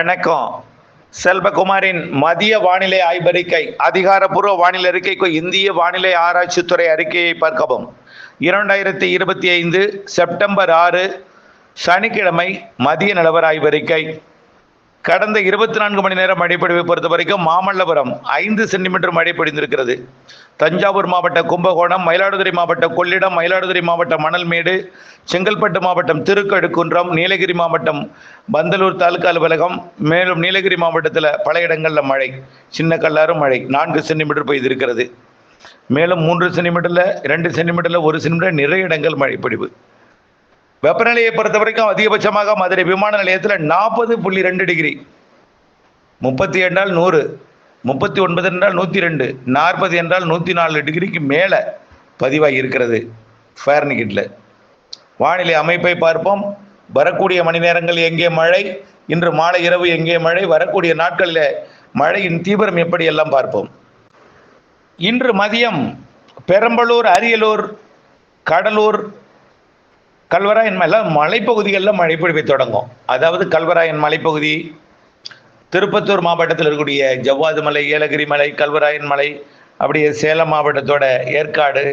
வணக்கம். செல்வகுமாரின் மதிய வானிலை ஆய்வறிக்கை அதிகாரப்பூர்வ வானிலை அறிக்கைக்கு இந்திய வானிலை ஆராய்ச்சித்துறை அறிக்கையை பார்க்கவும். இரண்டாயிரத்தி இருபத்தி ஐந்து செப்டம்பர் ஆறு சனிக்கிழமை மதிய நிலவர ஆய்வறிக்கை கடந்த இருபத்தி நான்கு மணி நேரம் மழைப்பொழிவை பொறுத்த வரைக்கும் மாமல்லபுரம் ஐந்து சென்டிமீட்டர் மழை பொழிந்திருக்கிறது. தஞ்சாவூர் மாவட்ட கும்பகோணம் மயிலாடுதுறை மாவட்டம் கொள்ளிடம் மயிலாடுதுறை மாவட்டம் மணல்மேடு செங்கல்பட்டு மாவட்டம் திருக்கடுக்குன்றம் நீலகிரி மாவட்டம் பந்தலூர் தாலுகா அலுவலகம் மேலும் நீலகிரி மாவட்டத்தில் பல இடங்களில் மழை சின்ன கல்லாறு மழை நான்கு சென்டிமீட்டர் பெய்திருக்கிறது. மேலும் மூன்று சென்டிமீட்டரில் ரெண்டு சென்டிமீட்டரில் ஒரு சென்டிமீட்டர் நிறைய இடங்கள் மழை பொழிவு. வெப்பநிலையை பொறுத்த வரைக்கும் அதிகபட்சமாக மதுரை விமான நிலையத்தில் நாற்பது புள்ளி ரெண்டு டிகிரி. முப்பத்தி என்றால் நூறு முப்பத்தி ஒன்பது என்றால் நூற்றி ரெண்டு நாற்பது என்றால் நூற்றி நாலு டிகிரிக்கு மேலே பதிவாகி இருக்கிறது ஃபேர்னிகிட்டில் வானிலை அமைப்பை பார்ப்போம். வரக்கூடிய மணி நேரங்கள் எங்கே மழை? இன்று மாலை இரவு எங்கே மழை? வரக்கூடிய நாட்களில் மழையின் தீவிரம் எப்படி எல்லாம் பார்ப்போம். இன்று மதியம் பெரம்பலூர் அரியலூர் கடலூர் கல்வராயன் மலை மலைப்பகுதிகளில் மழை பொழிவை தொடங்கும். அதாவது கல்வராயன் மலைப்பகுதி திருப்பத்தூர் மாவட்டத்தில் இருக்கக்கூடிய ஜவ்வாது மலை ஏலகிரி மலை கல்வராயன் மலை அப்படியே சேலம் மாவட்டத்தோட ஏற்காடு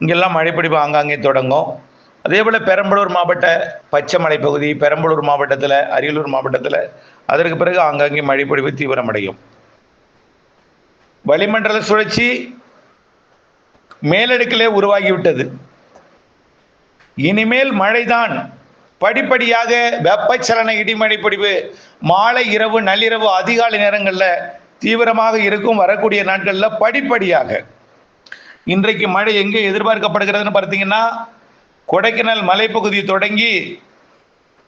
இங்கெல்லாம் மழைப்பிடிப்பு ஆங்காங்கே தொடங்கும். அதே போல் பெரம்பலூர் மாவட்ட பச்சை மலைப்பகுதி பெரம்பலூர் மாவட்டத்தில் அரியலூர் மாவட்டத்தில் அதற்கு பிறகு ஆங்காங்கே மழைப்பொழிவு தீவிரமடையும். வளிமண்டல சுழற்சி மேலடுக்கிலே உருவாகிவிட்டது. இனிமேல் மழைதான். படிப்படியாக வெப்பச்சலன இடிமழை பொடிவு. மாலை இரவு நள்ளிரவு அதிகாலை நேரங்களில் தீவிரமாக இருக்கும் வரக்கூடிய நாட்களில் படிப்படியாக. இன்றைக்கு மழை எங்கே எதிர்பார்க்கப்படுகிறதுன்னு பார்த்தீங்கன்னா கொடைக்கானல் மலைப்பகுதி தொடங்கி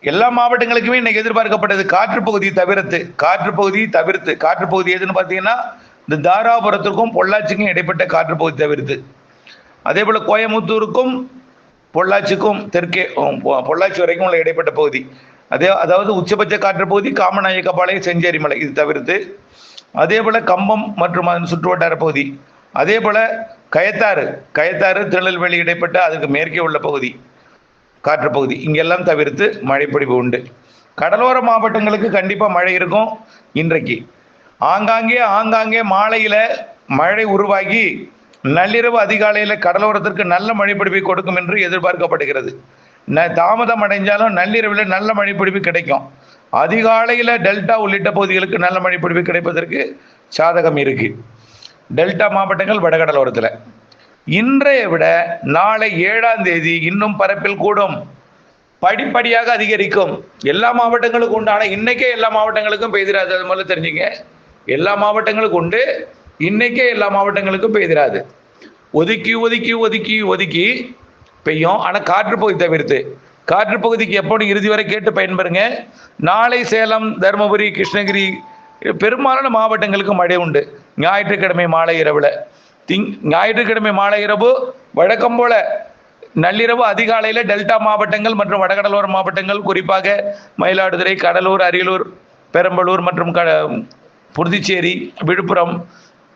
எல்லா மாவட்டங்களுக்குமே இன்னைக்கு எதிர்பார்க்கப்பட்டது காற்று பகுதி தவிர்த்து காற்று பகுதி தவிர்த்து. காற்று பகுதி எதுன்னு பார்த்தீங்கன்னா இந்த தாராபுரத்துக்கும் பொள்ளாச்சிக்கும் இடைப்பட்ட காற்று பகுதி தவிர்த்து. அதே போல் கோயமுத்தூருக்கும் பொள்ளாச்சிக்கும் தெற்கே பொ- பொள்ளாச்சி வரைக்கும் உள்ள இடைப்பட்ட பகுதி. அதே அதாவது உச்சபட்ச காற்று பகுதி காமநாயக்கபாளையம் செஞ்சேரி மலை இது தவிர்த்து அதே போல் கம்பம் மற்றும் அதன் சுற்றுவட்டார பகுதி. அதே போல் கயத்தாறு கயத்தாறு திருநெல்வேலி இடைப்பட்ட அதுக்கு மேற்கே உள்ள பகுதி காற்று பகுதி. இங்கெல்லாம் தவிர்த்து மழைப்பொழிவு உண்டு. கடலோர மாவட்டங்களுக்கு கண்டிப்பாக மழை இருக்கும் இன்றைக்கு. ஆங்காங்கே ஆங்காங்கே மாலையில் மழை உருவாகி நள்ளிரவு அதிகாலையில் கடலோரத்திற்கு நல்ல மழைப்பிடிப்பை கொடுக்கும் என்று எதிர்பார்க்கப்படுகிறது. ந தாமதம் அடைஞ்சாலும் நள்ளிரவில் நல்ல மழைப்பிடிப்பு கிடைக்கும். அதிகாலையில் டெல்டா உள்ளிட்ட பகுதிகளுக்கு நல்ல மழைப்பிடிப்பு கிடைப்பதற்கு சாதகம் இருக்கு. டெல்டா மாவட்டங்கள் வடகடலோரத்தில். இன்றைய விட நாளை ஏழாம் தேதி இன்னும் பரப்பில் கூடும். படிப்படியாக அதிகரிக்கும். எல்லா மாவட்டங்களுக்கும் உண்டான இன்னைக்கே எல்லா மாவட்டங்களுக்கும் பெய்திராது. அது முதல்ல தெரிஞ்சுங்க. எல்லா மாவட்டங்களுக்கும் உண்டு. இன்னைக்கே எல்லா மாவட்டங்களுக்கும் பெய்திராது. ஒதுக்கி ஒதுக்கி ஒதுக்கி ஒதுக்கி பெய்யும். ஆனால் காற்று பகுதி தவிர்த்து. காற்று பகுதிக்கு எப்போ இறுதி வரை கேட்டு பயன்பெறுங்க. நாளை சேலம் தருமபுரி கிருஷ்ணகிரி பெரும்பாலான மாவட்டங்களுக்கு மழை உண்டு. ஞாயிற்றுக்கிழமை மாலை இரவில். திங் ஞாயிற்றுக்கிழமை மாலை இரவு வழக்கம் போல நள்ளிரவு அதிகாலையில் டெல்டா மாவட்டங்கள் மற்றும் வடகடலோர மாவட்டங்கள் குறிப்பாக மயிலாடுதுறை கடலூர் அரியலூர் பெரம்பலூர் மற்றும் க புதுச்சேரி விழுப்புரம்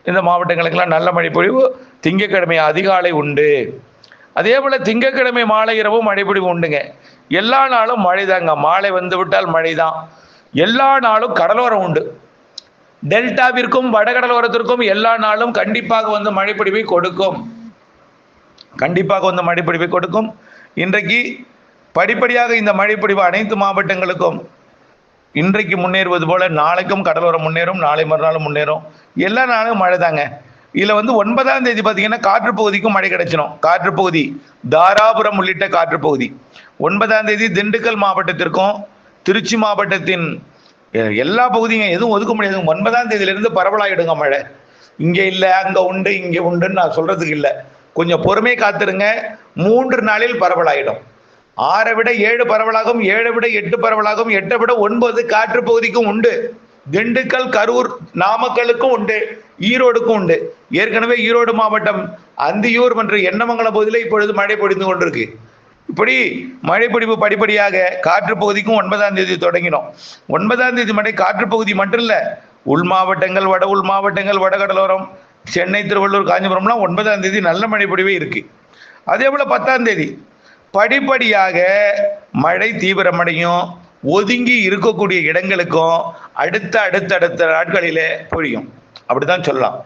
இந்த மாவட்டங்களுக்கெல்லாம் நல்ல மழை பொழிவு திங்கக்கிழமை அதிகாலை உண்டு. அதே போல் திங்கட்கிழமை மாலை இரவும் மழைப்பொழிவு உண்டுங்க. எல்லா நாளும் மழை தாங்க மாலை வந்து விட்டால் மழை தான் எல்லா நாளும் கடலோரம் உண்டு. டெல்டாவிற்கும் வடகடலோரத்திற்கும் எல்லா நாளும் கண்டிப்பாக வந்து மழைப்பிடிவை கொடுக்கும். கண்டிப்பாக வந்து மழைப்பிடிவை கொடுக்கும். இன்றைக்கு படிப்படியாக இந்த மழைப்பிடிவு அனைத்து மாவட்டங்களுக்கும் இன்றைக்கு முன்னேறுவது போல நாளைக்கும் கடலோரம் முன்னேறும் நாளை மறுநாளும் முன்னேறும். எல்லா நாளும் மழை தாங்க இதில் வந்து ஒன்பதாம் தேதி பார்த்தீங்கன்னா காற்று பகுதிக்கும் மழை கிடைச்சிடும் காற்றுப்பகுதி தாராபுரம் உள்ளிட்ட காற்று பகுதி. ஒன்பதாம் தேதி திண்டுக்கல் மாவட்டத்திற்கும் திருச்சி மாவட்டத்தின் எல்லா பகுதியும் எதுவும் ஒதுக்க முடியாது. ஒன்பதாம் தேதியிலிருந்து பரவலாயிடுங்க மழை. இங்கே இல்லை அங்கே உண்டு இங்கே உண்டுன்னு நான் சொல்கிறதுக்கு இல்லை. கொஞ்சம் பொறுமை காத்துருங்க. மூன்று நாளில் பரவலாயிடும். ஆறை விட ஏழு பரவலாகும் ஏழை விட எட்டு பரவலாகும் எட்டை விட ஒன்பது காற்று பகுதிக்கும் உண்டு. திண்டுக்கல் கரூர் நாமக்கலுக்கும் உண்டு ஈரோடுக்கும் உண்டு. ஏற்கனவே ஈரோடு மாவட்டம் அந்தியூர் மற்றும் எண்ணமங்கலம் பகுதியில் இப்பொழுது மழை பொழிந்து கொண்டிருக்கு. இப்படி மழைப்பொழிவு படிப்படியாக காற்று பகுதிக்கும் ஒன்பதாம் தேதி தொடங்கினோம். ஒன்பதாம் தேதி மழை காற்று பகுதி மட்டும் இல்லை உள் மாவட்டங்கள் வட உள் மாவட்டங்கள் வடகடலோரம் சென்னை திருவள்ளூர் காஞ்சிபுரம்லாம் ஒன்பதாம் தேதி நல்ல மழைப்பொழிவே இருக்கு. அதே போல பத்தாம் தேதி படிப்படியாக மழை தீவிரமடையும் ஒதுங்கி இருக்கக்கூடிய இடங்களுக்கும் அடுத்த அடுத்த அடுத்த நாட்களிலே பொழியும். அப்படிதான் சொல்லலாம்.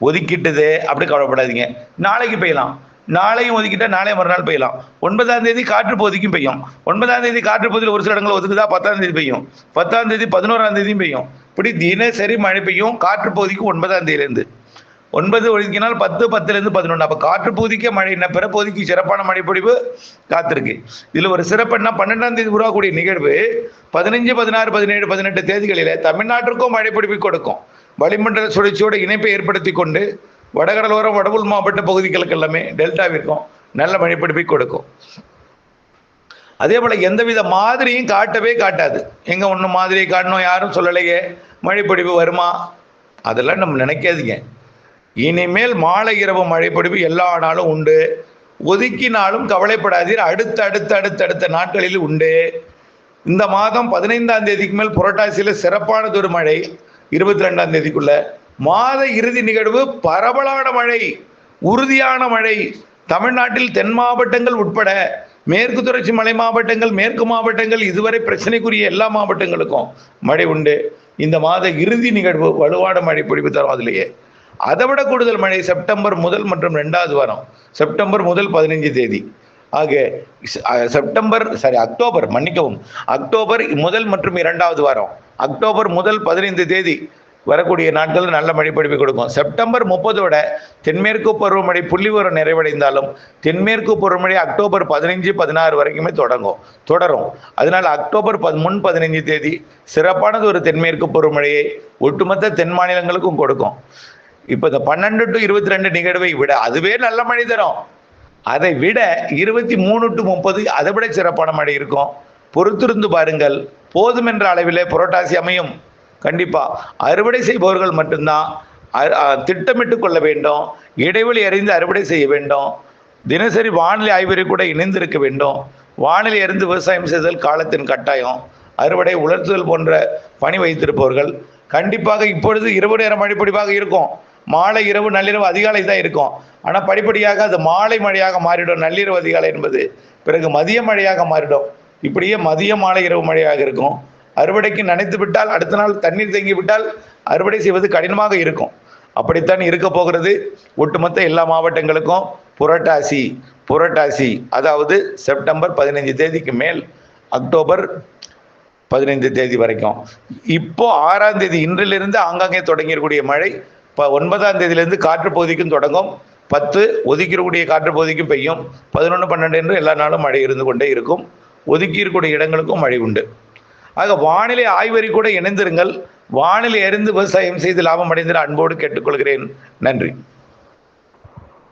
ஒதுக்கிட்டது அப்படி கவலைப்படாதீங்க. நாளைக்கு பெய்யலாம். நாளையும் ஒதுக்கிட்டா நாளை மறுநாள் பெய்யலாம். ஒன்பதாம் தேதி காற்று பகுதிக்கும் பெய்யும். ஒன்பதாம் தேதி காற்று பகுதியில் ஒரு சில இடங்களில் ஒதுக்குதா பத்தாம் தேதி பெய்யும். பத்தாம் தேதி பதினோராம் தேதியும் பெய்யும். இப்படி தினசரி மழை பெய்யும் காற்று பகுதிக்கு ஒன்பதாம் தேதியிலேருந்து. ஒன்பது ஒழுங்கினால் பத்து பத்துலேருந்து பதினொன்று அப்போ காற்று பகுதிக்கே மழை என்ன? பிற பகுதிக்கு சிறப்பான மழைப்பொழிவு காத்திருக்கு. இதில் ஒரு சிறப்பு என்ன? பன்னெண்டாம் தேதி உருவாகக்கூடிய நிகழ்வு பதினஞ்சு பதினாறு பதினேழு பதினெட்டு தேதிகளில் தமிழ்நாட்டிற்கும் மழைப்பொழிவு கொடுக்கும். வளிமண்டல சுழற்சியோட இணைப்பை ஏற்படுத்தி கொண்டு வடகடலோரம் வடவுள் மாவட்ட பகுதிகளுக்கு எல்லாமே டெல்டாவிற்கும் நல்ல மழைப்பிடிப்பை கொடுக்கும். அதே போல் எந்தவித மாதிரியும் காட்டவே காட்டாது. எங்கே ஒன்றும் மாதிரியை காட்டணும் யாரும் சொல்லலையே. மழைப்பொழிவு வருமா? அதெல்லாம் நம்ம நினைக்காதீங்க. இனிமேல் மாலை இரவு மழைப்பொழிவு எல்லா நாளும் உண்டு. ஒதுக்கினாலும் கவலைப்படாதீர். அடுத்த அடுத்த அடுத்த அடுத்த நாட்களில் உண்டு. இந்த மாதம் பதினைந்தாம் தேதிக்கு மேல் புரட்டாசியில் சிறப்பானது ஒரு மழை இருபத்தி ரெண்டாம் தேதிக்குள்ள. மாத இறுதி நிகழ்வு பரவலான மழை உறுதியான மழை. தமிழ்நாட்டில் தென் மாவட்டங்கள் உட்பட மேற்கு தொடர்ச்சி மலை மாவட்டங்கள் மேற்கு மாவட்டங்கள் இதுவரை பிரச்சனைக்குரிய எல்லா மாவட்டங்களுக்கும் மழை உண்டு. இந்த மாத இறுதி நிகழ்வு வலுவான மழை பொழிவு தரும். அதுலேயே அதை விட கூடுதல் மழை செப்டம்பர் முதல் மற்றும் ரெண்டாவது வாரம். செப்டம்பர் முதல் பதினைஞ்சு தேதி. ஆக செப்டம்பர் சாரி அக்டோபர் மன்னிக்கவும். அக்டோபர் முதல் மற்றும் இரண்டாவது வாரம். அக்டோபர் முதல் பதினைந்து தேதி வரக்கூடிய நாட்கள் நல்ல மழை பொழிவு கொடுக்கும். செப்டம்பர் முப்பதோட தென்மேற்கு பருவமழை புள்ளிவரம் நிறைவடைந்தாலும் தென்மேற்கு பருவமழை அக்டோபர் பதினைஞ்சு பதினாறு வரைக்குமே தொடங்கும் தொடரும். அதனால் அக்டோபர் பத் முன் பதினைஞ்சு தேதி சிறப்பானது ஒரு தென்மேற்கு பருவமழையை ஒட்டுமொத்த தென் மாநிலங்களுக்கும் கொடுக்கும். இப்போ இந்த பன்னெண்டு டு இருபத்தி ரெண்டு நிகழ்வை விட அதுவே நல்ல மனிதரும். அதை விட இருபத்தி மூணு டு முப்பது அதை விட சிறப்பான மழை இருக்கும். பொறுத்திருந்து பாருங்கள் போதும் என்ற அளவிலே புரட்டாசி அமையும். கண்டிப்பாக அறுவடை செய்பவர்கள் மட்டும்தான் அ- திட்டமிட்டு கொள்ள வேண்டும் இடைவெளி அறிந்து அறுவடை செய்ய வேண்டும். தினசரி வானிலை ஆய்வறை கூட இணைந்திருக்க வேண்டும். வானிலை அறிந்து விவசாயம் செய்தல் காலத்தின் கட்டாயம். அறுவடை உலர்த்துதல் போன்ற பணி வைத்திருப்பவர்கள் கண்டிப்பாக இப்பொழுது இரவு நேரம் அடிப்படிவாக இருக்கும். மாலை இரவு நள்ளிரவு அதிகாலை தான் இருக்கும். ஆனால் படிப்படியாக அது மாலை மழையாக மாறிடும். நள்ளிரவு அதிகாலை என்பது பிறகு மதிய மழையாக மாறிடும். இப்படியே மதிய மாலை இரவு மழையாக இருக்கும். அறுவடைக்கு நனைத்து விட்டால் அடுத்த நாள் தண்ணீர் தேங்கி விட்டால் அறுவடை செய்வது கடினமாக இருக்கும். அப்படித்தான் இருக்க போகிறது. ஒட்டுமொத்த எல்லா மாவட்டங்களுக்கும் புரட்டாசி புரட்டாசி அதாவது செப்டம்பர் பதினைஞ்சு தேதிக்கு மேல் அக்டோபர் பதினைந்து தேதி வரைக்கும். இப்போ ஆறாம் தேதி இன்றிலிருந்து ஆங்காங்கே தொடங்கியிருக்கூடிய மழை இப்போ ஒன்பதாம் தேதியிலேருந்து காற்று பகுதிக்கும் தொடங்கும். பத்து ஒதுக்கியிருக்கூடிய காற்று பகுதிக்கும் பெய்யும். பதினொன்று பன்னெண்டு என்று எல்லா நாளும் மழை இருந்து கொண்டே இருக்கும். ஒதுக்கி இருக்கக்கூடிய இடங்களுக்கும் மழை உண்டு. ஆக வானிலை ஆய்வறி கூட இணைந்திருங்கள். வானிலை அறிந்து விவசாயம் செய்து லாபம் அடைந்திட அன்போடு கேட்டுக்கொள்கிறேன். நன்றி.